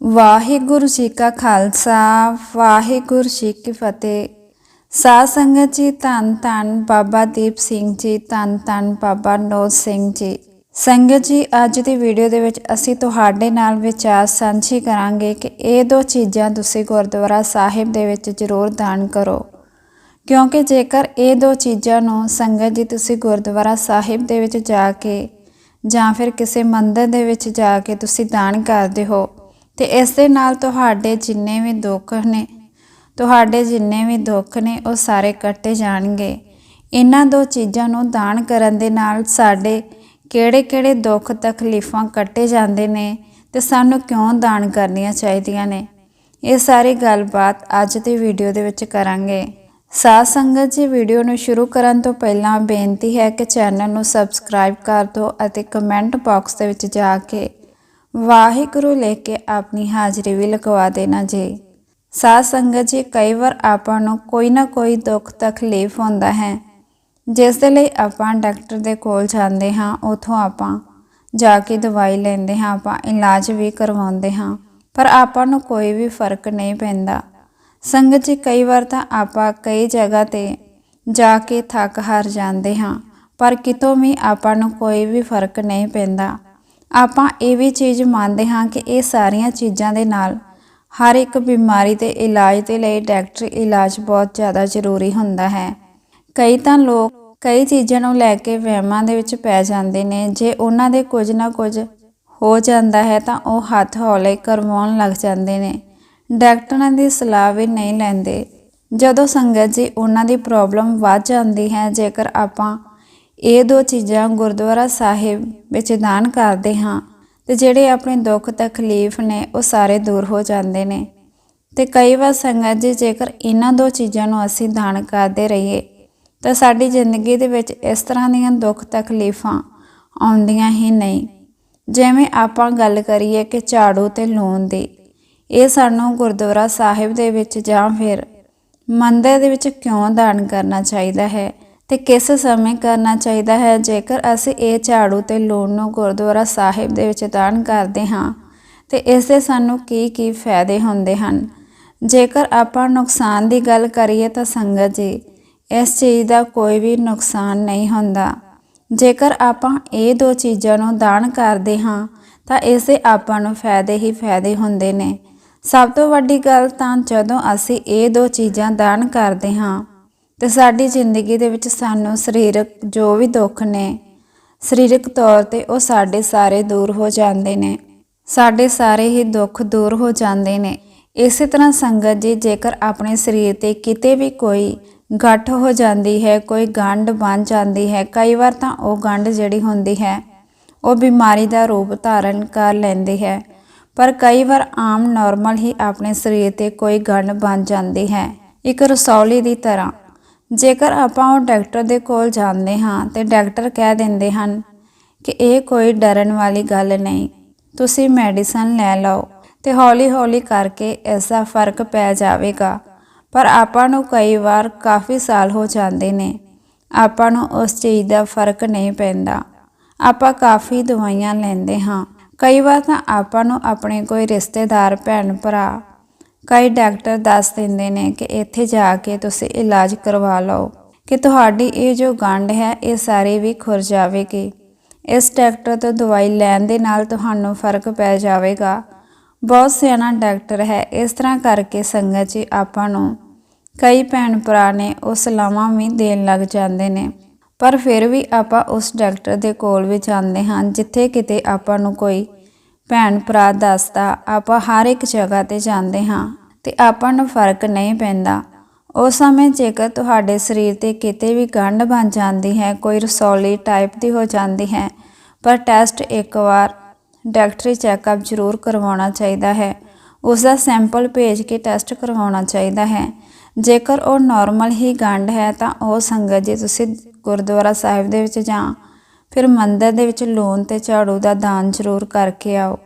ਵਾਹਿਗੁਰੂ ਜੀ ਕਾ ਖਾਲਸਾ, ਵਾਹਿਗੁਰੂ ਜੀ ਕੀ ਫਤਿਹ। ਸਾਧ ਸੰਗਤ ਜੀ, ਧੰਨ ਧੰਨ ਬਾਬਾ ਦੀਪ ਸਿੰਘ ਜੀ, ਧੰਨ ਧੰਨ ਬਾਬਾ ਨੋਜ ਸਿੰਘ ਜੀ। ਸੰਗਤ ਜੀ, ਅੱਜ ਦੀ ਵੀਡੀਓ ਦੇ ਵਿੱਚ ਅਸੀਂ ਤੁਹਾਡੇ ਨਾਲ ਵਿਚਾਰ ਸਾਂਝੀ ਕਰਾਂਗੇ ਕਿ ਇਹ ਦੋ ਚੀਜ਼ਾਂ ਤੁਸੀਂ ਗੁਰਦੁਆਰਾ ਸਾਹਿਬ ਦੇ ਵਿੱਚ ਜ਼ਰੂਰ ਦਾਨ ਕਰੋ। ਕਿਉਂਕਿ ਜੇਕਰ ਇਹ ਦੋ ਚੀਜ਼ਾਂ ਨੂੰ ਸੰਗਤ ਜੀ ਤੁਸੀਂ ਗੁਰਦੁਆਰਾ ਸਾਹਿਬ ਦੇ ਵਿੱਚ ਜਾ ਕੇ ਜਾਂ ਫਿਰ ਕਿਸੇ ਮੰਦਿਰ ਦੇ ਵਿੱਚ ਜਾ ਕੇ ਤੁਸੀਂ ਦਾਨ ਕਰਦੇ ਹੋ ਤੇ ਇਸ ਦੇ ਨਾਲ ਤੁਹਾਡੇ ਜਿੰਨੇ ਵੀ ਦੁੱਖ ਨੇ, ਤੁਹਾਡੇ ਜਿੰਨੇ ਵੀ ਦੁੱਖ ਨੇ, ਉਹ ਸਾਰੇ ਕੱਟੇ ਜਾਣਗੇ। ਇਹਨਾਂ ਦੋ ਚੀਜ਼ਾਂ ਨੂੰ ਦਾਨ ਕਰਨ ਦੇ ਨਾਲ ਸਾਡੇ ਕਿਹੜੇ-ਕਿਹੜੇ ਦੁੱਖ ਤਕਲੀਫਾਂ ਕੱਟੇ ਜਾਂਦੇ ਨੇ ਤੇ ਸਾਨੂੰ ਕਿਉਂ ਦਾਨ ਕਰਨੀਆਂ ਚਾਹੀਦੀਆਂ ਨੇ? ਇਹ ਸਾਰੀ ਗੱਲਬਾਤ ਅੱਜ ਦੀ ਵੀਡੀਓ ਦੇ ਵਿੱਚ ਕਰਾਂਗੇ। ਸਾਧ ਸੰਗਤ ਜੀ, ਵੀਡੀਓ ਨੂੰ ਸ਼ੁਰੂ ਕਰਨ ਤੋਂ ਪਹਿਲਾਂ ਬੇਨਤੀ ਹੈ ਕਿ ਚੈਨਲ ਨੂੰ ਸਬਸਕ੍ਰਾਈਬ ਕਰ ਦਿਓ ਅਤੇ ਕਮੈਂਟ ਬਾਕਸ ਦੇ ਵਿੱਚ ਜਾ ਕੇ ਵਾਹਿਗੁਰੂ ਲੈ ਕੇ ਆਪਣੀ ਹਾਜ਼ਰੀ ਵੀ ਲਗਵਾ ਦੇਣਾ ਜੀ। ਸਾਧ ਸੰਗਤ ਜੀ, ਕਈ ਵਾਰ ਆਪਾਂ ਨੂੰ ਕੋਈ ਨਾ ਕੋਈ ਦੁੱਖ ਤਕਲੀਫ ਹੁੰਦਾ ਹੈ। ਜਿਸ ਦੇ ਲਈ ਆਪਾਂ ਡਾਕਟਰ ਦੇ ਕੋਲ ਜਾਂਦੇ ਹਾਂ, ਉਥੋਂ ਆਪਾਂ ਜਾ ਕੇ ਦਵਾਈ ਲੈਂਦੇ ਹਾਂ, ਆਪਾਂ ਇਲਾਜ ਵੀ ਕਰਵਾਉਂਦੇ ਹਾਂ, ਪਰ ਆਪਾਂ ਨੂੰ ਕੋਈ ਵੀ ਫ਼ਰਕ ਨਹੀਂ ਪੈਂਦਾ। ਸੰਗਤ ਜੀ, ਕਈ ਵਾਰ ਤਾਂ ਆਪਾਂ ਕਈ ਜਗ੍ਹਾ ਤੇ ਜਾ ਕੇ ਥੱਕ ਹਾਰ ਜਾਂਦੇ ਹਾਂ, ਪਰ ਕਿਤੋਂ ਵੀ ਆਪਾਂ ਨੂੰ ਕੋਈ ਵੀ ਫ਼ਰਕ ਨਹੀਂ ਪੈਂਦਾ। ਆਪਾਂ ਇਹ ਵੀ ਚੀਜ਼ ਮੰਨਦੇ ਹਾਂ ਕਿ ਇਹ ਸਾਰੀਆਂ ਚੀਜ਼ਾਂ ਦੇ ਨਾਲ ਹਰ ਇੱਕ ਬਿਮਾਰੀ ਦੇ ਇਲਾਜ ਦੇ ਲਈ ਡਾਕਟਰੀ ਇਲਾਜ ਬਹੁਤ ਜ਼ਿਆਦਾ ਜ਼ਰੂਰੀ ਹੁੰਦਾ ਹੈ। ਕਈ ਤਾਂ ਲੋਕ ਕਈ ਚੀਜ਼ਾਂ ਨੂੰ ਲੈ ਕੇ ਵਹਿਮਾਂ ਦੇ ਵਿੱਚ ਪੈ ਜਾਂਦੇ ਨੇ। ਜੇ ਉਹਨਾਂ ਦੇ ਕੁਝ ਨਾ ਕੁਝ ਹੋ ਜਾਂਦਾ ਹੈ ਤਾਂ ਉਹ ਹੱਥ ਹੌਲੇ ਕਰਵਾਉਣ ਲੱਗ ਜਾਂਦੇ ਨੇ। ਡਾਕਟਰਾਂ ਦੀ ਸਲਾਹ ਵੀ ਨਹੀਂ ਲੈਂਦੇ। ਜਦੋਂ ਸੰਗਤ ਜੀ ਉਹਨਾਂ ਦੀ ਪ੍ਰੋਬਲਮ ਵੱਧ ਜਾਂਦੀ ਹੈ, ਜੇਕਰ ਆਪਾਂ ਇਹ ਦੋ ਚੀਜ਼ਾਂ ਗੁਰਦੁਆਰਾ ਸਾਹਿਬ ਵਿੱਚ ਦਾਨ ਕਰਦੇ ਹਾਂ ਤੇ ਜਿਹੜੇ ਆਪਣੇ ਦੁੱਖ ਤਕਲੀਫ ਨੇ ਉਹ ਸਾਰੇ ਦੂਰ ਹੋ ਜਾਂਦੇ ਨੇ। ਤੇ ਕਈ ਵਾਰ ਸੰਗਤ ਜੀ, ਜੇਕਰ ਇਹਨਾਂ ਦੋ ਚੀਜ਼ਾਂ ਨੂੰ ਅਸੀਂ ਦਾਨ ਕਰਦੇ ਰਹੀਏ, ਤਾਂ ਸਾਡੀ ਜ਼ਿੰਦਗੀ ਦੇ ਵਿੱਚ ਇਸ ਤਰ੍ਹਾਂ ਦੀਆਂ ਦੁੱਖ ਤਕਲੀਫਾਂ ਆਉਂਦੀਆਂ ਹੀ ਨਹੀਂ। ਜਿਵੇਂ ਆਪਾਂ ਗੱਲ ਕਰੀਏ ਕਿ ਝਾੜੂ ਤੇ ਲੂਣ ਦੀ, ਇਹ ਸਾਨੂੰ ਗੁਰਦੁਆਰਾ ਸਾਹਿਬ ਦੇ ਵਿੱਚ ਜਾਂ ਫਿਰ ਮੰਦਰ ਦੇ ਵਿੱਚ ਕਿਉਂ ਦਾਨ ਕਰਨਾ ਚਾਹੀਦਾ ਹੈ? ਤੇ ਕਿਸ ਸਮੇਂ ਕਰਨਾ ਚਾਹੀਦਾ ਹੈ? ਜੇਕਰ ਅਸੀਂ ਇਹ ਝਾੜੂ ਤੇ ਲੂਣ ਨੂੰ ਗੁਰਦੁਆਰਾ ਸਾਹਿਬ ਦੇ ਵਿੱਚ ਦਾਨ ਕਰਦੇ ਹਾਂ, ਤੇ ਇਸ ਦੇ ਸਾਨੂੰ ਕੀ ਕੀ ਫਾਇਦੇ ਹੁੰਦੇ ਹਨ? ਜੇਕਰ ਆਪਾਂ ਨੁਕਸਾਨ ਦੀ ਗੱਲ ਕਰੀਏ ਤਾਂ ਸੰਗਤ ਜੀ, ਇਸ ਚੀਜ਼ ਦਾ ਕੋਈ ਵੀ ਨੁਕਸਾਨ ਨਹੀਂ ਹੁੰਦਾ। ਜੇਕਰ ਆਪਾਂ ਇਹ ਦੋ ਚੀਜ਼ਾਂ ਨੂੰ ਦਾਨ ਕਰਦੇ ਹਾਂ, ਤਾਂ ਇਸ ਦੇ ਆਪਾਂ ਨੂੰ ਫਾਇਦੇ ਹੀ ਫਾਇਦੇ ਹੁੰਦੇ ਨੇ। ਸਭ ਤੋਂ ਵੱਡੀ ਗੱਲ ਤਾਂ ਜਦੋਂ ਅਸੀਂ ਇਹ ਦੋ ਚੀਜ਼ਾਂ ਦਾਨ ਕਰਦੇ ਹਾਂ ਤੇ ਸਾਡੀ ਜ਼ਿੰਦਗੀ ਦੇ ਵਿੱਚ ਸਾਨੂੰ ਸਰੀਰਕ ਜੋ ਵੀ ਦੁੱਖ ਨੇ, ਸਰੀਰਕ ਤੌਰ ਤੇ ਉਹ ਸਾਡੇ ਸਾਰੇ ਦੂਰ ਹੋ ਜਾਂਦੇ ਨੇ। ਸਾਡੇ ਸਾਰੇ ਹੀ ਦੁੱਖ ਦੂਰ ਹੋ ਜਾਂਦੇ ਨੇ। ਇਸੇ ਤਰ੍ਹਾਂ ਸੰਗਤ ਜੀ, ਜੇਕਰ ਆਪਣੇ ਸਰੀਰ ਤੇ ਕਿਤੇ ਵੀ ਕੋਈ ਗੱਠ ਹੋ ਜਾਂਦੀ ਹੈ, ਕੋਈ ਗੰਢ ਬਣ ਜਾਂਦੀ ਹੈ, ਕਈ ਵਾਰ ਤਾਂ ਉਹ ਗੰਢ ਜਿਹੜੀ ਹੁੰਦੀ ਹੈ, ਉਹ ਬਿਮਾਰੀ ਦਾ ਰੂਪ ਧਾਰਨ ਕਰ ਲੈਂਦੀ ਹੈ। ਪਰ ਕਈ ਵਾਰ ਆਮ ਨਾਰਮਲ ਹੀ ਆਪਣੇ ਸਰੀਰ ਤੇ ਕੋਈ ਗੰਢ ਬਣ ਜਾਂਦੀ ਹੈ। ਇੱਕ ਰਸੌਲੀ ਦੀ ਤਰ੍ਹਾਂ ਜੇਕਰ ਆਪਾਂ ਉਹ ਡਾਕਟਰ ਦੇ ਕੋਲ ਜਾਂਦੇ ਹਾਂ ਤੇ ਡਾਕਟਰ ਕਹਿ ਦਿੰਦੇ ਹਨ ਕਿ ਇਹ ਕੋਈ ਡਰਨ ਵਾਲੀ ਗੱਲ ਨਹੀਂ, ਤੁਸੀਂ ਮੈਡੀਸਨ ਲੈ ਲਓ ਤੇ ਹੌਲੀ-ਹੌਲੀ ਕਰਕੇ ਇਸ ਫ਼ਰਕ ਪੈ ਜਾਵੇਗਾ। ਪਰ ਆਪਾਂ ਨੂੰ ਕਈ ਵਾਰ ਕਾਫੀ ਸਾਲ ਹੋ ਜਾਂਦੇ ਨੇ, ਆਪਾਂ ਨੂੰ ਉਸ ਚੀਜ਼ ਦਾ ਫ਼ਰਕ ਨਹੀਂ ਪੈਂਦਾ। ਆਪਾਂ ਕਾਫੀ ਦਵਾਈਆਂ ਲੈਂਦੇ ਹਾਂ। ਕਈ ਵਾਰ ਤਾਂ ਆਪਾਂ ਨੂੰ ਆਪਣੇ ਕੋਈ ਰਿਸ਼ਤੇਦਾਰ ਭੈਣ ਭਰਾ ਕਈ ਡਾਕਟਰ ਦੱਸ ਦਿੰਦੇ ਨੇ ਕਿ ਇੱਥੇ ਜਾ ਕੇ ਤੁਸੀਂ ਇਲਾਜ ਕਰਵਾ ਲਓ। ਕਿ ਤੁਹਾਡੀ ਇਹ ਜੋ ਗੰਢ ਹੈ, ਇਹ ਸਾਰੀ ਵੀ ਖੁਰ ਜਾਵੇਗੀ। ਇਸ ਡਾਕਟਰ ਤੋਂ ਦਵਾਈ ਲੈਣ ਦੇ ਨਾਲ ਤੁਹਾਨੂੰ ਫ਼ਰਕ ਪੈ ਜਾਵੇਗਾ। ਬਹੁਤ ਸਿਆਣਾ ਡਾਕਟਰ ਹੈ। ਇਸ ਤਰ੍ਹਾਂ ਕਰਕੇ ਸੰਗਤ ਜੀ ਆਪਾਂ ਨੂੰ ਕਈ ਭੈਣ ਭਰਾ ਨੇ ਉਹ ਸਲਾਹਾਂ ਵੀ ਦੇਣ ਲੱਗ ਜਾਂਦੇ ਨੇ। ਪਰ ਫਿਰ ਵੀ ਆਪਾਂ ਉਸ ਡਾਕਟਰ ਦੇ ਕੋਲ ਵੀ ਜਾਂਦੇ ਹਾਂ, ਜਿੱਥੇ ਕਿਤੇ ਆਪਾਂ ਨੂੰ ਕੋਈ ਭੈਣ ਭਰਾ ਦੱਸਦਾ, ਆਪਾਂ ਹਰ ਇੱਕ ਜਗ੍ਹਾ ਤੇ ਜਾਂਦੇ ਹਾਂ ਤੇ ਆਪਾਂ ਨੂੰ ਫ਼ਰਕ ਨਹੀਂ ਪੈਂਦਾ। ਉਸ ਸਮੇਂ ਜੇਕਰ ਤੁਹਾਡੇ ਸਰੀਰ ਤੇ ਕਿਤੇ ਵੀ ਗੰਢ ਬਣ ਜਾਂਦੀ ਹੈ, ਕੋਈ ਰਸੌਲੀ ਟਾਈਪ ਦੀ ਹੋ ਜਾਂਦੀ ਹੈ, ਪਰ ਟੈਸਟ ਇੱਕ ਵਾਰ ਡਾਕਟਰੀ ਚੈੱਕਅਪ ਜ਼ਰੂਰ ਕਰਵਾਉਣਾ ਚਾਹੀਦਾ ਹੈ। ਉਸ ਦਾ ਸੈਂਪਲ ਭੇਜ ਕੇ ਟੈਸਟ ਕਰਵਾਉਣਾ ਚਾਹੀਦਾ ਹੈ। ਜੇਕਰ ਉਹ ਨਾਰਮਲ ਹੀ ਗੰਢ ਹੈ ਤਾਂ ਉਹ ਸੰਗਤ ਜੀ ਤੁਸੀਂ ਗੁਰਦੁਆਰਾ ਸਾਹਿਬ ਦੇ ਵਿੱਚ ਜਾਂ ਫਿਰ ਮੰਦਰ ਦੇ ਵਿੱਚ ਲੂਣ ਤੇ ਝਾੜੂ ਦਾ ਦਾਨ ਜ਼ਰੂਰ ਕਰਕੇ ਆਓ,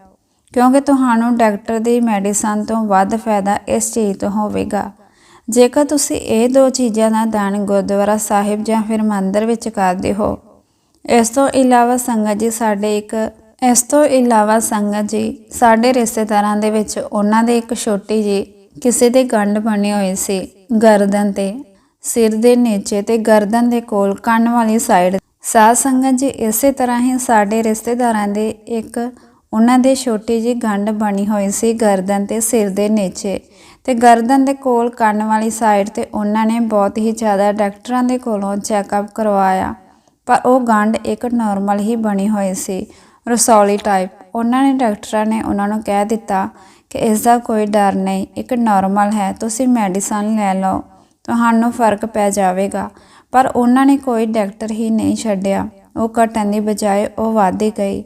ਕਿਉਂਕਿ ਤੁਹਾਨੂੰ ਡਾਕਟਰ ਦੀ ਮੈਡੀਸਨ ਤੋਂ ਵੱਧ ਫਾਇਦਾ ਇਸ ਚੀਜ਼ ਤੋਂ ਹੋਵੇਗਾ। ਜੇਕਰ ਤੁਸੀਂ ਇਹ ਦੋ ਚੀਜ਼ਾਂ ਦਾ ਦਾਨ ਗੁਰਦੁਆਰਾ ਸਾਹਿਬ ਜਾਂ ਫਿਰ ਮੰਦਰ ਵਿੱਚ ਕਰਦੇ ਹੋ, ਇਸ ਤੋਂ ਇਲਾਵਾ ਸੰਗਤ ਜੀ ਸਾਡੇ ਇੱਕ, ਇਸ ਤੋਂ ਇਲਾਵਾ ਸੰਗਤ ਜੀ ਸਾਡੇ ਰਿਸ਼ਤੇਦਾਰਾਂ ਦੇ ਵਿੱਚ ਉਹਨਾਂ ਦੇ ਇੱਕ ਛੋਟੀ ਜੀ ਕਿਸੇ ਦੇ ਗੰਢ ਬਣੇ ਹੋਏ ਸੀ ਗਰਦਨ ਤੇ, ਸਿਰ ਦੇ ਨੀਚੇ ਤੇ ਗਰਦਨ ਦੇ ਕੋਲ ਕੰਨ ਵਾਲੀ ਸਾਈਡ ਸਾਧ ਸੰਗਤ ਜੀ ਇਸੇ ਤਰ੍ਹਾਂ ਹੀ ਸਾਡੇ ਰਿਸ਼ਤੇਦਾਰਾਂ ਦੇ ਇੱਕ ਉਹਨਾਂ ਦੇ ਛੋਟੀ ਜੀ ਗੰਢ ਬਣੀ ਹੋਈ ਸੀ ਗਰਦਨ ਤੇ ਸਿਰ ਦੇ ਨੀਚੇ ਤੇ ਗਰਦਨ ਦੇ ਕੋਲ ਕੰਨ ਵਾਲੀ ਸਾਈਡ ਤੇ ਉਹਨਾਂ ਨੇ ਬਹੁਤ ਹੀ ਜ਼ਿਆਦਾ ਡਾਕਟਰਾਂ ਦੇ ਕੋਲੋਂ ਚੈੱਕਅਪ ਕਰਵਾਇਆ। ਪਰ ਉਹ ਗੰਢ ਇੱਕ ਨਾਰਮਲ ਹੀ ਬਣੀ ਹੋਈ ਸੀ, ਰਸੌਲੀ ਟਾਈਪ ਉਹਨਾਂ ਨੇ ਡਾਕਟਰਾਂ ਨੇ ਉਹਨਾਂ ਨੂੰ ਕਹਿ ਦਿੱਤਾ ਕਿ ਇਸ ਦਾ ਕੋਈ ਡਰ ਨਹੀਂ, ਇੱਕ ਨਾਰਮਲ ਹੈ, ਤੁਸੀਂ ਮੈਡੀਸਨ ਲੈ ਲਓ, ਤੁਹਾਨੂੰ ਫ਼ਰਕ ਪੈ ਜਾਵੇਗਾ। ਪਰ ਉਹਨਾਂ ਨੇ ਕੋਈ ਡਾਕਟਰ ਹੀ ਨਹੀਂ ਛੱਡਿਆ। ਉਹ ਘਟਣ ਦੀ ਬਜਾਏ ਉਹ ਵੱਧ ਗਈ।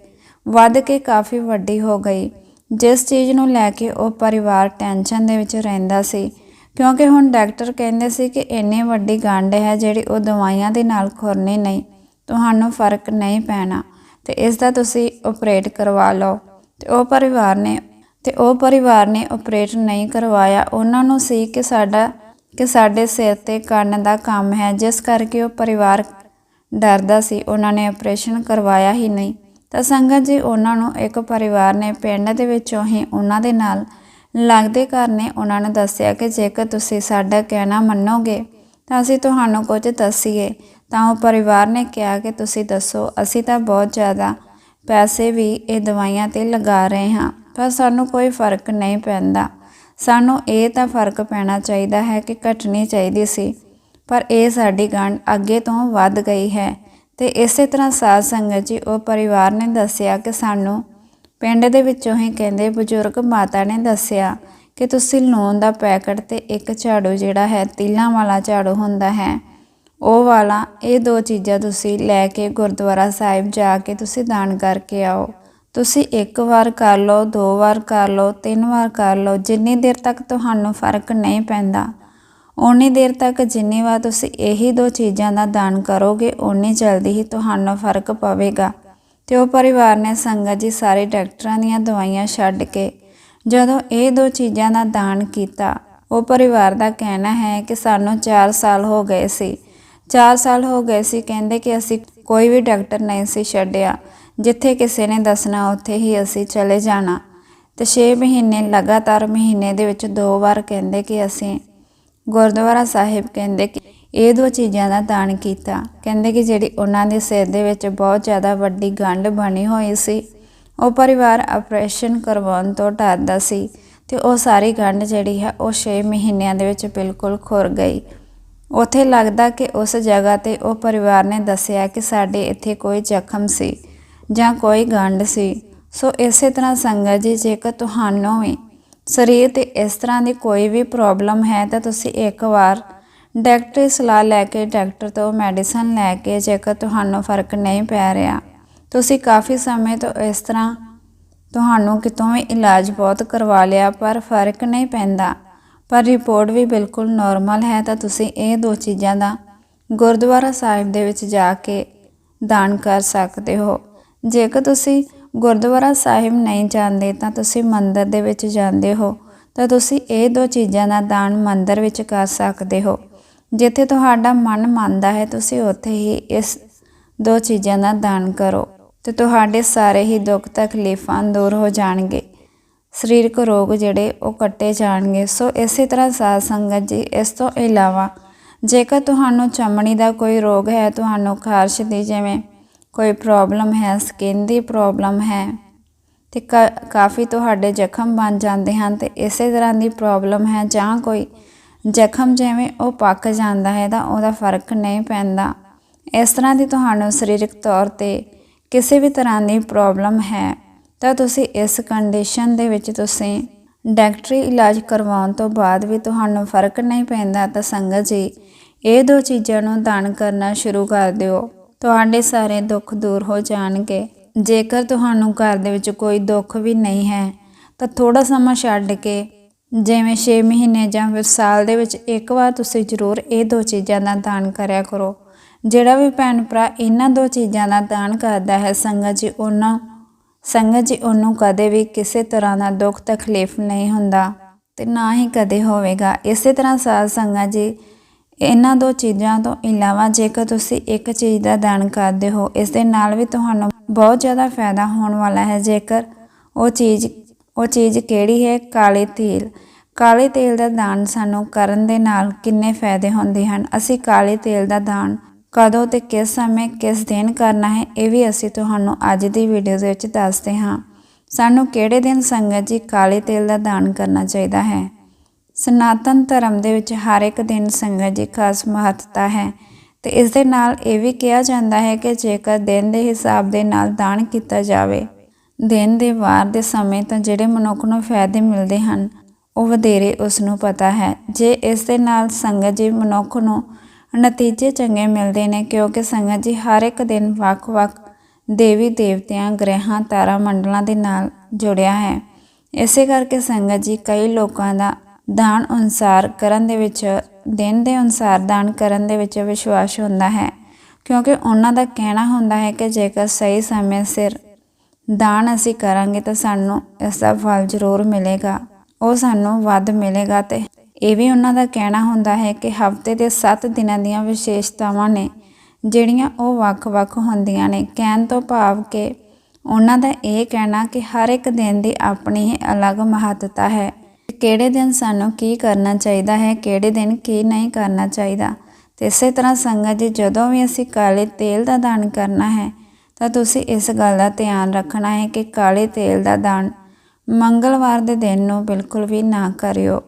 ਵੱਧ ਕੇ ਕਾਫੀ ਵੱਡੀ ਹੋ ਗਈ। ਜਿਸ ਚੀਜ਼ ਨੂੰ ਲੈ ਕੇ ਉਹ ਪਰਿਵਾਰ ਟੈਨਸ਼ਨ ਦੇ ਵਿੱਚ ਰਹਿੰਦਾ ਸੀ। ਕਿਉਂਕਿ ਹੁਣ ਡਾਕਟਰ ਕਹਿੰਦੇ ਸੀ ਕਿ ਇੰਨੀ ਵੱਡੀ ਗੰਢ ਹੈ ਜਿਹੜੀ ਉਹ ਦਵਾਈਆਂ ਦੇ ਨਾਲ ਖੁਰਨੀ ਨਹੀਂ। ਤੁਹਾਨੂੰ ਫ਼ਰਕ ਨਹੀਂ ਪੈਣਾ। ਤੇ ਇਸ ਦਾ ਤੁਸੀਂ ਆਪਰੇਟ ਕਰਵਾ ਲਓ। ਤੇ ਉਹ ਪਰਿਵਾਰ ਨੇ ਤੇ ਉਹ ਪਰਿਵਾਰ ਨੇ ਆਪਰੇਟ ਨਹੀਂ ਕਰਵਾਇਆ। ਉਹਨਾਂ ਨੂੰ ਸੀ ਕਿ ਸਾਡਾ ਕਿ ਸਾਡੇ ਸਿਰ ਤੇ ਕੰਨ ਦਾ ਕੰਮ ਹੈ, ਜਿਸ ਕਰਕੇ ਉਹ ਪਰਿਵਾਰ ਡਰਦਾ ਸੀ, ਉਹਨਾਂ ਨੇ ਆਪਰੇਸ਼ਨ ਕਰਵਾਇਆ ਹੀ ਨਹੀਂ। ਤਾਂ ਸੰਗਤ ਜੀ, ਉਹਨਾਂ ਨੂੰ ਇੱਕ ਪਰਿਵਾਰ ਨੇ ਪਿੰਡ ਦੇ ਵਿੱਚੋਂ ਹੀ ਉਹਨਾਂ ਦੇ ਨਾਲ ਲੱਗਦੇ ਘਰ ਨੇ ਉਹਨਾਂ ਨੂੰ ਦੱਸਿਆ ਕਿ ਜੇਕਰ ਤੁਸੀਂ ਸਾਡਾ ਕਹਿਣਾ ਮੰਨੋਗੇ, ਤਾਂ ਅਸੀਂ ਤੁਹਾਨੂੰ ਕੁਝ ਦੱਸੀਏ। ਤਾਂ ਉਹ ਪਰਿਵਾਰ ਨੇ ਕਿਹਾ ਕਿ ਤੁਸੀਂ ਦੱਸੋ, ਅਸੀਂ ਤਾਂ ਬਹੁਤ ਜ਼ਿਆਦਾ ਪੈਸੇ ਵੀ ਇਹ ਦਵਾਈਆਂ ਤੇ ਲਗਾ ਰਹੇ ਹਾਂ, ਪਰ ਸਾਨੂੰ ਕੋਈ ਫ਼ਰਕ ਨਹੀਂ ਪੈਂਦਾ। ਸਾਨੂੰ ਇਹ ਤਾਂ ਫ਼ਰਕ ਪੈਣਾ ਚਾਹੀਦਾ ਹੈ ਕਿ ਘਟਣੀ ਚਾਹੀਦੀ ਸੀ, ਪਰ ਇਹ ਸਾਡੀ ਗੰਢ ਅੱਗੇ ਤੋਂ ਵੱਧ ਗਈ ਹੈ। ਤੇ ਇਸੇ ਤਰ੍ਹਾਂ ਸਾਧ ਸੰਗਤ ਜੀ, ਉਹ ਪਰਿਵਾਰ ਨੇ ਦੱਸਿਆ ਕਿ ਸਾਨੂੰ ਪਿੰਡ ਦੇ ਵਿੱਚੋਂ ਹੀ ਕਹਿੰਦੇ ਬਜ਼ੁਰਗ ਮਾਤਾ ਨੇ ਦੱਸਿਆ ਕਿ ਤੁਸੀਂ ਲੂਣ ਦਾ ਪੈਕਟ ਤੇ ਇੱਕ ਝਾੜੂ ਜਿਹੜਾ ਹੈ, ਤੀਲਾਂ ਵਾਲਾ ਝਾੜੂ ਹੁੰਦਾ ਹੈ। ਉਹ ਵਾਲਾ, ਇਹ ਦੋ ਚੀਜ਼ਾਂ ਤੁਸੀਂ ਲੈ ਕੇ ਗੁਰਦੁਆਰਾ ਸਾਹਿਬ ਜਾ ਕੇ ਤੁਸੀਂ ਦਾਨ ਕਰਕੇ ਆਓ। ਤੁਸੀਂ ਇੱਕ ਵਾਰ ਕਰ ਲਓ, ਦੋ ਵਾਰ ਕਰ ਲਓ, ਤਿੰਨ ਵਾਰ ਕਰ ਲਓ, ਜਿੰਨੀ ਦੇਰ ਤੱਕ ਤੁਹਾਨੂੰ ਫ਼ਰਕ ਨਹੀਂ ਪੈਂਦਾ ਉਨੀ ਦੇਰ ਤੱਕ ਜਿੰਨੀ ਵਾਰ ਤੁਸੀਂ ਇਹੀ ਦੋ ਚੀਜ਼ਾਂ ਦਾ ਦਾਨ ਕਰੋਗੇ ਉਨੀ ਜਲਦੀ ਹੀ ਤੁਹਾਨੂੰ ਫ਼ਰਕ ਪਵੇਗਾ। ਤੇ ਉਹ ਪਰਿਵਾਰ ਨੇ ਸੰਗਤ ਜੀ ਸਾਰੇ ਡਾਕਟਰਾਂ ਦੀਆਂ ਦਵਾਈਆਂ ਛੱਡ ਕੇ ਜਦੋਂ ਇਹ ਦੋ ਚੀਜ਼ਾਂ ਦਾ ਦਾਨ ਕੀਤਾ, ਉਹ ਪਰਿਵਾਰ ਦਾ ਕਹਿਣਾ ਹੈ ਕਿ ਸਾਨੂੰ 4 ਸਾਲ ਹੋ ਗਏ ਸੀ। 4 ਸਾਲ ਹੋ ਗਏ ਸੀ, ਕਹਿੰਦੇ ਕਿ ਅਸੀਂ ਕੋਈ ਵੀ ਡਾਕਟਰ ਨਹੀਂ ਸੀ ਛੱਡਿਆ। ਜਿੱਥੇ ਕਿਸੇ ਨੇ ਦੱਸਣਾ, ਉੱਥੇ ਹੀ ਅਸੀਂ ਚਲੇ ਜਾਣਾ। ਤੇ 6 ਮਹੀਨੇ, ਲਗਾਤਾਰ ਮਹੀਨੇ ਦੇ ਵਿੱਚ ਦੋ ਵਾਰ ਕਹਿੰਦੇ ਕਿ ਅਸੀਂ ਗੁਰਦੁਆਰਾ ਸਾਹਿਬ ਕਹਿੰਦੇ ਕਿ ਇਹ ਦੋ ਚੀਜ਼ਾਂ ਦਾ ਦਾਨ ਕੀਤਾ। ਕਹਿੰਦੇ ਕਿ ਜਿਹੜੀ ਉਹਨਾਂ ਦੇ ਸਿਰ ਦੇ ਵਿੱਚ ਬਹੁਤ ਜ਼ਿਆਦਾ ਵੱਡੀ ਗੰਢ ਬਣੀ ਹੋਈ ਸੀ, ਉਹ ਪਰਿਵਾਰ ਆਪਰੇਸ਼ਨ ਕਰਵਾਉਣ ਤੋਂ ਡਰਦਾ ਸੀ ਤੇ ਉਹ ਸਾਰੀ ਗੰਢ ਜਿਹੜੀ ਹੈ, ਉਹ 6 ਮਹੀਨਿਆਂ ਦੇ ਵਿੱਚ ਬਿਲਕੁਲ ਖੁਰ ਗਈ। ਉਥੇ ਲੱਗਦਾ ਕਿ ਉਸ ਜਗ੍ਹਾ ਤੇ ਉਹ ਪਰਿਵਾਰ ਨੇ ਦੱਸਿਆ ਕਿ ਸਾਡੇ ਇੱਥੇ ਕੋਈ ਜ਼ਖਮ ਸੀ। ਜਾਂ ਕੋਈ ਗੰਢ ਸੀ, ਸੋ ਇਸੇ ਤਰ੍ਹਾਂ ਸੰਗਤ ਜੀ, ਜੇਕਰ ਤੁਹਾਨੂੰ ਵੀ ਸਰੀਰ ਤੇ ਇਸ ਤਰ੍ਹਾਂ ਦੀ ਕੋਈ ਵੀ ਪ੍ਰੋਬਲਮ ਹੈ, ਤਾਂ ਤੁਸੀਂ ਇੱਕ ਵਾਰ ਡਾਕਟਰੀ ਸਲਾਹ ਲੈ ਕੇ, ਡਾਕਟਰ ਤੋਂ ਮੈਡੀਸਨ ਲੈ ਕੇ, ਜੇਕਰ ਤੁਹਾਨੂੰ ਫ਼ਰਕ ਨਹੀਂ ਪੈ ਰਿਹਾ, ਤੁਸੀਂ ਕਾਫੀ ਸਮੇਂ ਤੋਂ ਇਸ ਤਰ੍ਹਾਂ ਤੁਹਾਨੂੰ ਕਿਤੋਂ ਵੀ ਇਲਾਜ ਬਹੁਤ ਕਰਵਾ ਲਿਆ, ਪਰ ਫ਼ਰਕ ਨਹੀਂ ਪੈਂਦਾ। ਪਰ ਰਿਪੋਰਟ ਵੀ ਬਿਲਕੁਲ ਨਾਰਮਲ ਹੈ, ਤਾਂ ਤੁਸੀਂ ਇਹ ਦੋ ਚੀਜ਼ਾਂ ਦਾ ਗੁਰਦੁਆਰਾ ਸਾਹਿਬ ਦੇ ਵਿੱਚ ਜਾ ਕੇ ਦਾਨ ਕਰ ਸਕਦੇ ਹੋ। ਜੇਕਰ ਤੁਸੀਂ ਗੁਰਦੁਆਰਾ ਸਾਹਿਬ ਨਹੀਂ ਜਾਂਦੇ ਤਾਂ ਤੁਸੀਂ ਮੰਦਰ ਦੇ ਵਿੱਚ ਜਾਂਦੇ ਹੋ, ਤਾਂ ਤੁਸੀਂ ਇਹ ਦੋ ਚੀਜ਼ਾਂ ਦਾ ਦਾਨ ਮੰਦਰ ਵਿੱਚ ਕਰ ਸਕਦੇ ਹੋ। ਜਿੱਥੇ ਤੁਹਾਡਾ ਮਨ ਮੰਨਦਾ ਹੈ, ਤੁਸੀਂ ਉੱਥੇ ਹੀ ਇਸ ਦੋ ਚੀਜ਼ਾਂ ਦਾ ਦਾਨ ਕਰੋ ਤੇ ਤੁਹਾਡੇ ਸਾਰੇ ਹੀ ਦੁੱਖ ਤਕਲੀਫਾਂ ਦੂਰ ਹੋ ਜਾਣਗੇ। ਸਰੀਰਕ ਰੋਗ ਜਿਹੜੇ ਉਹ ਕੱਟੇ ਜਾਣਗੇ। ਸੋ ਇਸੇ ਤਰ੍ਹਾਂ ਸਾਧ ਸੰਗਤ ਜੀ, ਇਸ ਤੋਂ ਇਲਾਵਾ ਜੇਕਰ ਤੁਹਾਨੂੰ ਚਮੜੀ ਦਾ ਕੋਈ ਰੋਗ ਹੈ, ਤੁਹਾਨੂੰ ਖਾਰਸ਼ ਦੀ ਜਿਵੇਂ ਕੋਈ ਪ੍ਰੋਬਲਮ ਹੈ ਸਕਿਨ ਦੀ ਪ੍ਰੋਬਲਮ ਹੈ ਤੇ ਕਾਫੀ ਤੁਹਾਡੇ ਜ਼ਖਮ ਬਣ ਜਾਂਦੇ ਹਨ ਤੇ ਇਸੇ ਤਰ੍ਹਾਂ ਦੀ ਪ੍ਰੋਬਲਮ ਹੈ ਜਾਂ ਕੋਈ ਜ਼ਖਮ ਜਿਵੇਂ ਉਹ ਪੱਕ ਜਾਂਦਾ ਹੈ ਤਾਂ ਉਹਦਾ ਫ਼ਰਕ ਨਹੀਂ ਪੈਂਦਾ। ਇਸ ਤਰ੍ਹਾਂ ਦੀ ਤੁਹਾਨੂੰ ਸਰੀਰਕ ਤੌਰ ਤੇ ਕਿਸੇ ਵੀ ਤਰ੍ਹਾਂ ਦੀ ਪ੍ਰੋਬਲਮ ਹੈ ਤਾਂ ਤੁਸੀਂ ਇਸ ਕੰਡੀਸ਼ਨ ਦੇ ਵਿੱਚ ਤੁਸੀਂ ਡਾਕਟਰੀ ਇਲਾਜ ਕਰਵਾਉਣ ਤੋਂ ਬਾਅਦ ਵੀ ਤੁਹਾਨੂੰ ਫ਼ਰਕ ਨਹੀਂ ਪੈਂਦਾ ਤਾਂ ਸੰਗਤ ਜੀ, ਇਹ ਦੋ ਚੀਜ਼ਾਂ ਨੂੰ ਦਾਨ ਕਰਨਾ ਸ਼ੁਰੂ ਕਰ ਦਿਓ। ਤੁਹਾਡੇ ਸਾਰੇ ਦੁੱਖ ਦੂਰ ਹੋ ਜਾਣਗੇ। ਜੇਕਰ ਤੁਹਾਨੂੰ ਘਰ ਦੇ ਵਿੱਚ ਕੋਈ ਦੁੱਖ ਵੀ ਨਹੀਂ ਹੈ, ਤਾਂ ਥੋੜਾ ਸਮਾਂ ਛੱਡ ਕੇ ਜਿਵੇਂ 6 ਮਹੀਨੇ ਜਾਂ ਫਿਰ ਸਾਲ ਦੇ ਵਿੱਚ ਇੱਕ ਵਾਰ ਤੁਸੀਂ ਜ਼ਰੂਰ ਇਹ ਦੋ ਚੀਜ਼ਾਂ ਦਾ ਦਾਨ ਕਰਿਆ ਕਰੋ। ਜਿਹੜਾ ਵੀ ਭੈਣ ਭਰਾ ਇਹਨਾਂ ਦੋ ਚੀਜ਼ਾਂ ਦਾ ਦਾਨ ਕਰਦਾ ਹੈ, ਸੰਗਤ ਜੀ ਉਹਨਾਂ, ਸੰਗਤ ਜੀ ਉਹਨੂੰ ਕਦੇ ਵੀ ਕਿਸੇ ਤਰ੍ਹਾਂ ਦਾ ਦੁੱਖ ਤਕਲੀਫ ਨਹੀਂ ਹੁੰਦਾ ਤੇ ਨਾ ਹੀ ਕਦੇ ਹੋਵੇਗਾ। ਇਸੇ ਤਰ੍ਹਾਂ ਸਾਧ ਸੰਗਤ ਜੀ ਇਹਨਾਂ ਦੋ ਚੀਜ਼ਾਂ ਤੋਂ ਇਲਾਵਾ ਜੇਕਰ ਤੁਸੀਂ ਇੱਕ ਚੀਜ਼ ਦਾ ਦਾਨ ਕਰਦੇ ਹੋ, ਇਸ ਦੇ ਨਾਲ ਵੀ ਤੁਹਾਨੂੰ ਬਹੁਤ ਜ਼ਿਆਦਾ ਫਾਇਦਾ ਹੋਣ ਵਾਲਾ ਹੈ। ਜੇਕਰ ਉਹ ਚੀਜ਼ ਉਹ ਚੀਜ਼ ਕਿਹੜੀ ਹੈ? ਕਾਲੇ ਤੇਲ। ਕਾਲੇ ਤੇਲ ਦਾ ਦਾਨ ਸਾਨੂੰ ਕਰਨ ਦੇ ਨਾਲ ਕਿੰਨੇ ਫਾਇਦੇ ਹੁੰਦੇ ਹਨ? ਅਸੀਂ ਕਾਲੇ ਤੇਲ ਦਾ ਦਾਨ ਕਦੋਂ ਤੇ ਕਿਸ ਸਮੇਂ, ਕਿਸ ਦਿਨ ਕਰਨਾ ਹੈ, ਇਹ ਵੀ ਅਸੀਂ ਤੁਹਾਨੂੰ ਅੱਜ ਦੀ ਵੀਡੀਓ ਦੇ ਵਿੱਚ ਦੱਸਦੇ ਹਾਂ। ਸਾਨੂੰ ਕਿਹੜੇ ਦਿਨ ਸੰਗਤ ਜੀ ਕਾਲੇ ਤੇਲ ਦਾ ਦਾਨ ਕਰਨਾ ਚਾਹੀਦਾ ਹੈ? ਸਨਾਤਨ ਧਰਮ ਦੇ ਵਿੱਚ ਹਰ ਇੱਕ ਦਿਨ ਸੰਗਤ ਜੀ ਖਾਸ ਮਹੱਤਤਾ ਹੈ ਤੇ ਇਸ ਦੇ ਨਾਲ ਇਹ ਵੀ ਕਿਹਾ ਜਾਂਦਾ ਹੈ ਕਿ ਜੇਕਰ ਦਿਨ ਦੇ ਹਿਸਾਬ ਦੇ ਨਾਲ ਦਾਨ ਕੀਤਾ ਜਾਵੇ, ਦਿਨ ਦੇ ਵਾਰ ਦੇ ਸਮੇਂ ਤਾਂ ਜਿਹੜੇ ਮਨੁੱਖ ਨੂੰ ਫਾਇਦੇ ਮਿਲਦੇ ਹਨ, ਉਹ ਵਧੇਰੇ ਉਸ ਨੂੰ ਪਤਾ ਹੈ। ਜੇ ਇਸ ਦੇ ਨਾਲ ਸੰਗਤ ਜੀ ਮਨੁੱਖ ਨੂੰ ਨਤੀਜੇ ਚੰਗੇ ਮਿਲਦੇ ਨੇ, ਕਿਉਂਕਿ ਸੰਗਤ ਜੀ ਹਰ ਇੱਕ ਦਿਨ ਵੱਖ-ਵੱਖ ਦੇਵੀ ਦੇਵਤਿਆਂ ਗ੍ਰਹਿਾਂ ਤਾਰਾ ਮੰਡਲਾਂ ਦੇ ਨਾਲ ਜੁੜਿਆ ਹੈ। ਇਸੇ ਕਰਕੇ ਸੰਗਤ ਜੀ ਕਈ ਲੋਕਾਂ ਦਾ ਦਾਨ ਅਨੁਸਾਰ ਕਰਨ ਦੇ ਵਿੱਚ, ਦਿਨ ਦੇ ਅਨੁਸਾਰ ਦਾਨ ਕਰਨ ਦੇ ਵਿੱਚ ਵਿਸ਼ਵਾਸ ਹੁੰਦਾ ਹੈ। ਕਿਉਂਕਿ ਉਹਨਾਂ ਦਾ ਕਹਿਣਾ ਹੁੰਦਾ ਹੈ ਕਿ ਜੇਕਰ ਸਹੀ ਸਮੇਂ ਸਿਰ ਦਾਨ ਅਸੀਂ ਕਰਾਂਗੇ ਤਾਂ ਸਾਨੂੰ ਇਸ ਦਾ ਫਲ ਜ਼ਰੂਰ ਮਿਲੇਗਾ। ਉਹ ਸਾਨੂੰ ਵੱਧ ਮਿਲੇਗਾ ਤੇ ਇਹ ਵੀ ਉਹਨਾਂ ਦਾ ਕਹਿਣਾ ਹੁੰਦਾ ਹੈ ਕਿ ਹਫ਼ਤੇ ਦੇ 7 ਦਿਨਾਂ ਦੀਆਂ ਵਿਸ਼ੇਸ਼ਤਾਵਾਂ ਨੇ, ਜਿਹੜੀਆਂ ਉਹ ਵੱਖ-ਵੱਖ ਹੁੰਦੀਆਂ ਨੇ। ਕਹਿਣ ਤੋਂ ਭਾਵ ਕਿ ਉਹਨਾਂ ਦਾ ਇਹ ਕਹਿਣਾ ਕਿ ਹਰ ਇੱਕ ਦਿਨ ਦੀ ਆਪਣੀ ਹੀ ਅਲੱਗ ਮਹੱਤਤਾ ਹੈ। ਕਿਹੜੇ ਦਿਨ ਸਾਨੂੰ ਕੀ ਕਰਨਾ ਚਾਹੀਦਾ ਹੈ, ਕਿਹੜੇ ਦਿਨ ਕੀ ਨਹੀਂ ਕਰਨਾ ਚਾਹੀਦਾ। ਤੇ ਇਸੇ ਤਰ੍ਹਾਂ ਸੰਗਤ ਜੀ, ਜਦੋਂ ਵੀ ਅਸੀਂ ਕਾਲੇ ਤੇਲ ਦਾ ਦਾਨ ਕਰਨਾ ਹੈ, ਤਾਂ ਤੁਸੀਂ ਇਸ ਗੱਲ ਦਾ ਧਿਆਨ ਰੱਖਣਾ ਹੈ ਕਿ ਕਾਲੇ ਤੇਲ ਦਾ ਦਾਨ ਮੰਗਲਵਾਰ ਦੇ ਦਿਨ ਨੂੰ ਬਿਲਕੁਲ ਵੀ ਨਾ ਕਰਿਓ।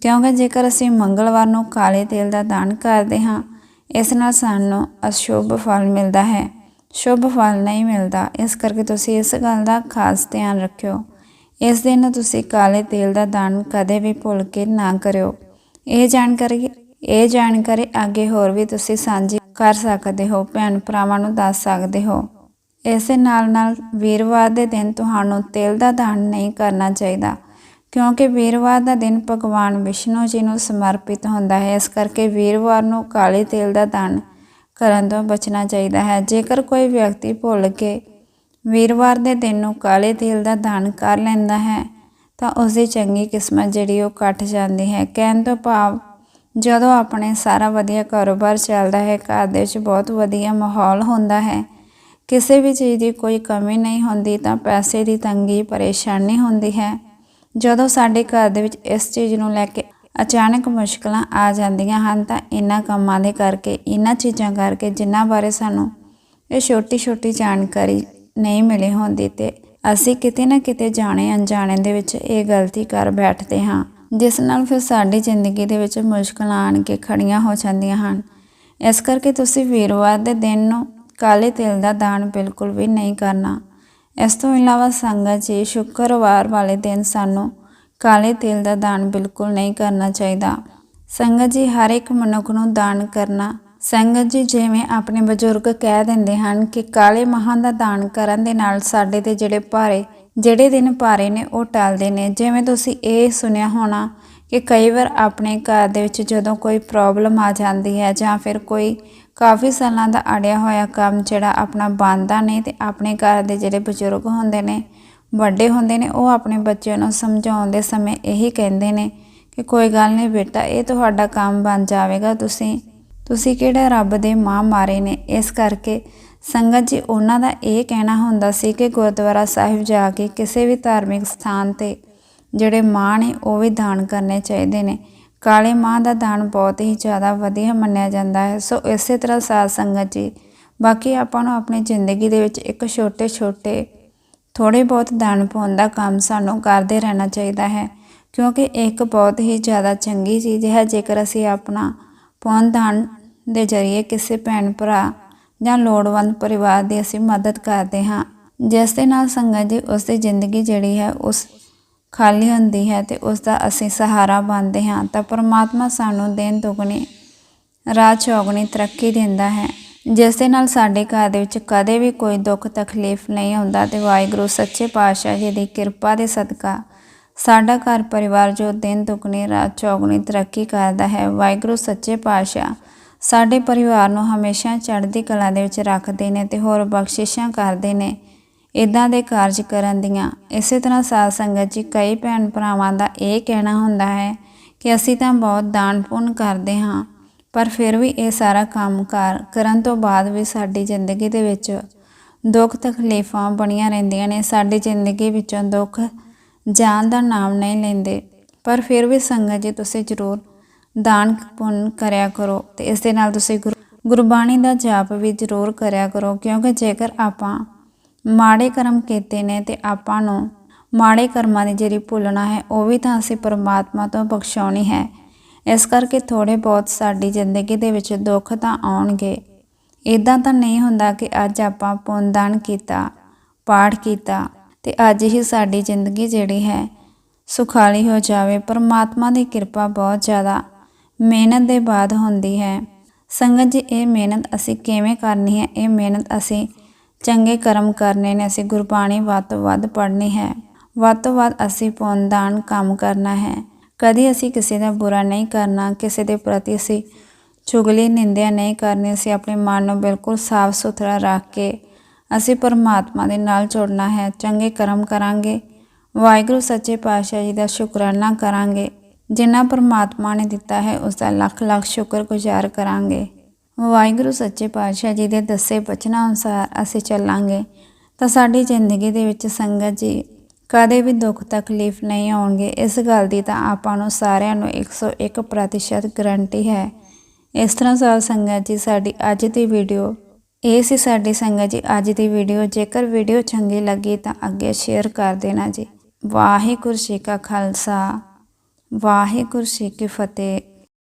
ਕਿਉਂਕਿ ਜੇਕਰ ਅਸੀਂ ਮੰਗਲਵਾਰ ਨੂੰ ਕਾਲੇ ਤੇਲ ਦਾ ਦਾਨ ਕਰਦੇ ਹਾਂ, ਇਸ ਨਾਲ ਸਾਨੂੰ ਅਸ਼ੁਭ ਫਲ ਮਿਲਦਾ ਹੈ। ਸ਼ੁਭ ਫਲ ਨਹੀਂ ਮਿਲਦਾ, ਇਸ ਕਰਕੇ ਤੁਸੀਂ ਇਸ ਗੱਲ ਦਾ ਖਾਸ ਧਿਆਨ ਰੱਖਿਓ। ਇਸ ਦਿਨ ਤੁਸੀਂ ਕਾਲੇ ਤੇਲ ਦਾ ਦਾਨ ਕਦੇ ਵੀ ਭੁੱਲ ਕੇ ਨਾ ਕਰਿਓ। ਇਹ ਜਾਣਕਾਰੀ ਇਹ ਜਾਣਕਾਰੀ ਅੱਗੇ ਹੋਰ ਵੀ ਤੁਸੀਂ ਸਾਂਝੀ ਕਰ ਸਕਦੇ ਹੋ, ਭੈਣ ਭਰਾਵਾਂ ਨੂੰ ਦੱਸ ਸਕਦੇ ਹੋ। ਇਸੇ ਨਾਲ ਨਾਲ ਵੀਰਵਾਰ ਦੇ ਦਿਨ ਤੁਹਾਨੂੰ ਤੇਲ ਦਾ ਦਾਨ ਨਹੀਂ ਕਰਨਾ ਚਾਹੀਦਾ, ਕਿਉਂਕਿ ਵੀਰਵਾਰ ਦਾ ਦਿਨ ਭਗਵਾਨ ਵਿਸ਼ਨੂੰ ਜੀ ਨੂੰ ਸਮਰਪਿਤ ਹੁੰਦਾ ਹੈ। ਇਸ ਕਰਕੇ ਵੀਰਵਾਰ ਨੂੰ ਕਾਲੇ ਤੇਲ ਦਾ ਦਾਨ ਕਰਨ ਤੋਂ ਬਚਣਾ ਚਾਹੀਦਾ ਹੈ। ਜੇਕਰ ਕੋਈ ਵਿਅਕਤੀ ਭੁੱਲ ਕੇ ਵੀਰਵਾਰ ਦੇ ਦਿਨ ਨੂੰ ਕਾਲੇ ਤੇਲ ਦਾ ਦਾਨ ਕਰ ਲੈਂਦਾ ਹੈ, ਤਾਂ ਉਸ ਦੀ ਚੰਗੀ ਕਿਸਮਤ ਜਿਹੜੀ ਉਹ ਕੱਟ ਜਾਂਦੀ ਹੈ। ਕਹਿਣ ਤੋਂ ਭਾਵ, ਜਦੋਂ ਆਪਣੇ ਸਾਰਾ ਵਧੀਆ ਕਾਰੋਬਾਰ ਚੱਲਦਾ ਹੈ, ਘਰ ਦੇ ਵਿੱਚ ਬਹੁਤ ਵਧੀਆ ਮਾਹੌਲ ਹੁੰਦਾ ਹੈ। ਕਿਸੇ ਵੀ ਚੀਜ਼ ਦੀ ਕੋਈ ਕਮੀ ਨਹੀਂ ਹੁੰਦੀ, ਤਾਂ ਪੈਸੇ ਦੀ ਤੰਗੀ ਪਰੇਸ਼ਾਨੀ ਹੁੰਦੀ ਹੈ। ਜਦੋਂ ਸਾਡੇ ਘਰ ਦੇ ਵਿੱਚ ਇਸ ਚੀਜ਼ ਨੂੰ ਲੈ ਕੇ ਅਚਾਨਕ ਮੁਸ਼ਕਲਾਂ ਆ ਜਾਂਦੀਆਂ ਹਨ, ਤਾਂ ਇਹਨਾਂ ਕੰਮਾਂ ਦੇ ਕਰਕੇ, ਇਹਨਾਂ ਚੀਜ਼ਾਂ ਕਰਕੇ, ਜਿਨ੍ਹਾਂ ਬਾਰੇ ਸਾਨੂੰ ਇਹ ਛੋਟੀ ਛੋਟੀ ਜਾਣਕਾਰੀ ਨਹੀਂ ਮਿਲੀ ਹੁੰਦੀ ਤੇ ਅਸੀਂ ਕਿਤੇ ਨਾ ਕਿਤੇ ਜਾਣੇ ਅਣਜਾਣੇ ਦੇ ਵਿੱਚ ਇਹ ਗਲਤੀ ਕਰ ਬੈਠਦੇ ਹਾਂ, ਜਿਸ ਨਾਲ ਫਿਰ ਸਾਡੀ ਜ਼ਿੰਦਗੀ ਦੇ ਵਿੱਚ ਮੁਸ਼ਕਲਾਂ ਆਣ ਕੇ ਖੜੀਆਂ ਹੋ ਜਾਂਦੀਆਂ ਹਨ। ਇਸ ਕਰਕੇ ਤੁਸੀਂ ਵੀਰਵਾਰ ਦੇ ਦਿਨ ਨੂੰ ਕਾਲੇ ਤਿਲ ਦਾ ਦਾਨ ਬਿਲਕੁਲ ਵੀ ਨਹੀਂ ਕਰਨਾ। ਇਸ ਤੋਂ ਇਲਾਵਾ ਸੰਗਤ ਜੀ, ਸ਼ੁੱਕਰਵਾਰ ਵਾਲੇ ਦਿਨ ਸਾਨੂੰ ਕਾਲੇ ਤਿਲ ਦਾ ਦਾਨ ਬਿਲਕੁਲ ਨਹੀਂ ਕਰਨਾ ਚਾਹੀਦਾ। ਸੰਗਤ ਜੀ, ਹਰ ਇੱਕ ਮਨੁੱਖ ਨੂੰ ਦਾਨ ਕਰਨਾ ਸੰਗਤ ਜੀ ਜਿਵੇਂ ਆਪਣੇ ਬਜ਼ੁਰਗ ਕਹਿ ਦਿੰਦੇ ਹਨ ਕਿ ਕਾਲੇ ਮਹਾਂ ਦਾ ਦਾਨ ਕਰਨ ਦੇ ਨਾਲ ਸਾਡੇ ਤੇ ਜਿਹੜੇ ਭਾਰੇ, ਜਿਹੜੇ ਦਿਨ ਭਾਰੇ ਨੇ ਉਹ ਟਲਦੇ ਨੇ। ਜਿਵੇਂ ਤੁਸੀਂ ਇਹ ਸੁਣਿਆ ਹੋਣਾ ਕਿ ਕਈ ਵਾਰ ਆਪਣੇ ਘਰ ਦੇ ਵਿੱਚ ਜਦੋਂ ਕੋਈ ਪ੍ਰੋਬਲਮ ਆ ਜਾਂਦੀ ਹੈ ਜਾਂ ਫਿਰ ਕੋਈ ਕਾਫੀ ਸਾਲਾਂ ਦਾ ਅੜਿਆ ਹੋਇਆ ਕੰਮ ਜਿਹੜਾ ਆਪਣਾ ਬੰਦਾ ਨਹੀਂ ਤੇ ਆਪਣੇ ਘਰ ਦੇ ਜਿਹੜੇ ਬਜ਼ੁਰਗ ਹੁੰਦੇ ਨੇ, ਵੱਡੇ ਹੁੰਦੇ ਨੇ, ਉਹ ਆਪਣੇ ਬੱਚਿਆਂ ਨੂੰ ਸਮਝਾਉਣ ਦੇ ਸਮੇਂ ਇਹੀ ਕਹਿੰਦੇ ਨੇ ਕਿ ਕੋਈ ਗੱਲ ਨਹੀਂ ਬੇਟਾ, ਇਹ ਤੁਹਾਡਾ ਕੰਮ ਬਣ ਜਾਵੇਗਾ, ਤੁਸੀਂ ਤੁਸੀਂ ਕਿਹੜੇ ਰੱਬ ਦੇ ਮਾਂ ਮਾਰੇ ਨੇ? ਇਸ ਕਰਕੇ ਸੰਗਤ ਜੀ, ਉਹਨਾਂ ਦਾ ਇਹ ਕਹਿਣਾ ਹੁੰਦਾ ਸੀ ਕਿ ਗੁਰਦੁਆਰਾ ਸਾਹਿਬ ਜਾ ਕੇ ਕਿਸੇ ਵੀ ਧਾਰਮਿਕ ਸਥਾਨ ਤੇ ਜਿਹੜੇ ਮਾਂ ਨੇ, ਉਹ ਵੀ ਦਾਨ ਕਰਨੇ ਚਾਹੀਦੇ ਨੇ। ਕਾਲੇ ਮਾਂ ਦਾ ਦਾਨ ਬਹੁਤ ਹੀ ਜ਼ਿਆਦਾ ਵਧੀਆ ਮੰਨਿਆ ਜਾਂਦਾ ਹੈ। ਸੋ ਇਸੇ ਤਰ੍ਹਾਂ ਸਾਧ ਸੰਗਤ ਜੀ, ਬਾਕੀ ਆਪਾਂ ਨੂੰ ਆਪਣੀ ਜ਼ਿੰਦਗੀ ਦੇ ਵਿੱਚ ਇੱਕ ਛੋਟੇ ਛੋਟੇ ਥੋੜੇ ਬਹੁਤ ਦਾਨ ਪਾਉਣ ਦਾ ਕੰਮ ਸਾਨੂੰ ਕਰਦੇ ਰਹਿਣਾ ਚਾਹੀਦਾ ਹੈ। ਕਿਉਂਕਿ ਇੱਕ ਬਹੁਤ ਹੀ ਜ਼ਿਆਦਾ ਚੰਗੀ ਚੀਜ਼ ਹੈ, ਜੇਕਰ ਅਸੀਂ ਆਪਣਾ ਪੁੰਨ ਦਾਨ ਦੇ ਜ਼ਰੀਏ ਕਿਸੇ ਭੈਣ, ਭਰਾ ਜਾਂ ਲੋੜਵੰਦ ਪਰਿਵਾਰ ਦੀ ਅਸੀਂ ਮਦਦ ਕਰਦੇ ਹਾਂ। ਜਿਸ ਦੇ ਨਾਲ ਸੰਗਤ ਜੀ ਉਸ ਦੀ ਜ਼ਿੰਦਗੀ ਜਿਹੜੀ ਹੈ, ਉਸ ਖਾਲੀ ਹੁੰਦੀ ਹੈ ਤੇ ਉਸ ਦਾ ਅਸੀਂ ਸਹਾਰਾ ਬਣਦੇ ਹਾਂ ਤਾਂ ਪਰਮਾਤਮਾ ਸਾਨੂੰ ਦਿਨ ਦੁਗਣੀ ਰਾਤ ਚੌਗਣੀ ਤਰੱਕੀ ਦਿੰਦਾ ਹੈ। ਜਿਸ ਦੇ ਨਾਲ ਸਾਡੇ ਘਰ ਦੇ ਵਿੱਚ ਕਦੇ ਵੀ ਕੋਈ ਦੁੱਖ, ਤਕਲੀਫ ਨਹੀਂ ਹੁੰਦਾ ਤੇ ਵਾਹਿਗੁਰੂ ਸੱਚੇ ਪਾਤਸ਼ਾਹ ਜੀ ਦੀ ਕਿਰਪਾ ਦੇ ਸਦਕਾ ਸਾਡਾ ਘਰ ਪਰਿਵਾਰ ਜੋ ਦਿਨ ਦੁਗਣੀ, ਰਾਤ ਚੌਗਣੀ ਤਰੱਕੀ ਕਰਦਾ ਹੈ, ਵਾਹਿਗੁਰੂ ਸੱਚੇ ਪਾਤਸ਼ਾਹ ਸਾਡੇ ਪਰਿਵਾਰ ਨੂੰ ਹਮੇਸ਼ਾ ਚੜ੍ਹਦੀ ਕਲਾ ਦੇ ਵਿੱਚ ਰੱਖਦੇ ਨੇ ਤੇ ਹੋਰ ਬਖਸ਼ਿਸ਼ਾਂ ਕਰਦੇ ਨੇ। ਇਦਾਂ ਦੇ ਕਾਰਜ ਕਰਨ ਦੀਆਂ, ਇਸੇ ਤਰ੍ਹਾਂ ਸਾਧ ਸੰਗਤ ਜੀ ਕਈ ਭੈਣ ਭਰਾਵਾਂ ਦਾ ਇਹ ਕਹਿਣਾ ਹੁੰਦਾ ਹੈ ਕਿ ਅਸੀਂ ਤਾਂ ਬਹੁਤ ਦਾਨ ਪੁੰਨ ਕਰਦੇ ਹਾਂ, ਪਰ ਫਿਰ ਵੀ ਇਹ ਸਾਰਾ ਕੰਮ ਕਾਰ ਕਰਨ ਤੋਂ ਬਾਅਦ ਵੀ ਸਾਡੀ ਜ਼ਿੰਦਗੀ ਦੇ ਵਿੱਚ ਦੁੱਖ ਤਕਲੀਫਾਂ ਬਣੀਆਂ ਰਹਿੰਦੀਆਂ ਨੇ, ਸਾਡੀ ਜ਼ਿੰਦਗੀ ਵਿੱਚੋਂ ਦੁੱਖ ਜਾਣ ਦਾ ਨਾਮ ਨਹੀਂ ਲੈਂਦੇ। ਪਰ ਫਿਰ ਵੀ ਸੰਗਤ ਜੀ ਤੁਸੀਂ ਜ਼ਰੂਰ ਦਾਨ ਪੁੰਨ ਕਰਿਆ ਕਰੋ ਤੇ ਇਸ ਦੇ ਨਾਲ ਤੁਸੀਂ ਗੁਰ- ਗੁਰਬਾਣੀ ਦਾ ਜਾਪ ਵੀ ਜ਼ਰੂਰ ਕਰਿਆ ਕਰੋ, ਕਿਉਂਕਿ ਜੇਕਰ ਆਪਾਂ ਮਾੜੇ ਕਰਮ ਕੀਤੇ ਨੇ ਤੇ ਆਪਾਂ ਨੂੰ ਮਾੜੇ ਕਰਮਾਂ ਦੀ ਜਿਹੜੀ ਭੁੱਲਣਾ ਹੈ, ਉਹ ਵੀ ਤਾਂ ਅਸੀਂ ਪਰਮਾਤਮਾ ਤੋਂ ਬਖਸ਼ਾਉਣੀ ਹੈ। ਇਸ ਕਰਕੇ ਥੋੜੇ ਬਹੁਤ ਸਾਡੀ ਜ਼ਿੰਦਗੀ ਦੇ ਵਿੱਚ ਦੁੱਖ ਤਾਂ ਆਉਣਗੇ। ਇਦਾਂ ਤਾਂ ਨਹੀਂ ਹੁੰਦਾ ਕਿ ਅੱਜ ਆਪਾਂ ਪੁੰਨਦਾਨ ਕੀਤਾ, ਪਾਠ ਕੀਤਾ ਤੇ ਅੱਜ ਹੀ ਸਾਡੀ ਜ਼ਿੰਦਗੀ ਜਿਹੜੀ ਹੈ ਸੁਖਾਲੀ ਹੋ ਜਾਵੇ। ਪਰਮਾਤਮਾ ਦੀ ਕਿਰਪਾ ਬਹੁਤ ਜ਼ਿਆਦਾ ਮਿਹਨਤ ਦੇ ਬਾਅਦ ਹੁੰਦੀ ਹੈ। ਸੰਗਤ ਜੀ, ਇਹ ਮਿਹਨਤ ਅਸੀਂ ਕਿਵੇਂ ਕਰਨੀ ਹੈ? ਇਹ ਮਿਹਨਤ ਅਸੀਂ ਚੰਗੇ ਕਰਮ ਕਰਨੇ ਨੇ, ਅਸੀਂ ਗੁਰਬਾਣੀ ਵੱਧ ਤੋਂ ਵੱਧ ਪੜ੍ਹਨੀ ਹੈ। ਵੱਧ ਤੋਂ ਵੱਧ ਅਸੀਂ ਪੁੰਨਦਾਨ ਕੰਮ ਕਰਨਾ ਹੈ। ਕਦੀ ਅਸੀਂ ਕਿਸੇ ਦਾ ਬੁਰਾ ਨਹੀਂ ਕਰਨਾ, ਕਿਸੇ ਦੇ ਪ੍ਰਤੀ ਅਸੀਂ ਚੁਗਲੀ, ਨਿੰਦਿਆ ਨਹੀਂ ਕਰਨੀ, ਅਸੀਂ ਆਪਣੇ ਮਨ ਨੂੰ ਬਿਲਕੁਲ ਸਾਫ਼ ਸੁਥਰਾ ਰੱਖ ਕੇ ਅਸੀਂ ਪਰਮਾਤਮਾ ਦੇ ਨਾਲ ਜੁੜਨਾ ਹੈ। ਚੰਗੇ ਕਰਮ ਕਰਾਂਗੇ। ਵਾਹਿਗੁਰੂ, ਸੱਚੇ ਪਾਤਸ਼ਾਹ ਜੀ ਦਾ ਸ਼ੁਕਰਾਨਾ ਕਰਾਂਗੇ। ਜਿੰਨਾ ਪਰਮਾਤਮਾ ਨੇ ਦਿੱਤਾ ਹੈ, ਉਸ ਦਾ ਲੱਖ ਲੱਖ ਸ਼ੁਕਰਗੁਜ਼ਾਰ ਕਰਾਂਗੇ। ਵਾਹਿਗੁਰੂ ਸੱਚੇ ਪਾਤਸ਼ਾਹ ਜੀ ਦੇ ਦੱਸੇ ਬਚਨਾਂ ਅਨੁਸਾਰ ਅਸੀਂ ਚੱਲਾਂਗੇ। ਤਾਂ ਸਾਡੀ ਜ਼ਿੰਦਗੀ ਦੇ ਵਿੱਚ ਸੰਗਤ ਜੀ, ਕਦੇ ਵੀ ਦੁੱਖ ਤਕਲੀਫ ਨਹੀਂ ਆਉਣਗੇ। ਇਸ ਗੱਲ ਦੀ ਤਾਂ ਆਪਾਂ ਨੂੰ ਸਾਰਿਆਂ ਨੂੰ 101% ਗਰੰਟੀ ਹੈ। ਇਸ ਤਰ੍ਹਾਂ ਸਾਲ ਸੰਗਤ ਜੀ, ਸਾਡੀ ਅੱਜ ਦੀ ਵੀਡੀਓ, ਇਹ ਸੀ ਸਾਡੀ ਸੰਗਤ ਜੀ, ਅੱਜ ਦੀ ਵੀਡੀਓ। ਜੇਕਰ ਵੀਡੀਓ ਚੰਗੀ ਲੱਗੀ ਤਾਂ ਅੱਗੇ ਸ਼ੇਅਰ ਕਰ ਦੇਣਾ ਜੀ। ਵਾਹਿਗੁਰੂ ਜੀ ਕਾ ਖਾਲਸਾ। ਵਾਹਿਗੁਰੂ ਜੀ ਕੀ ਫਤਿਹ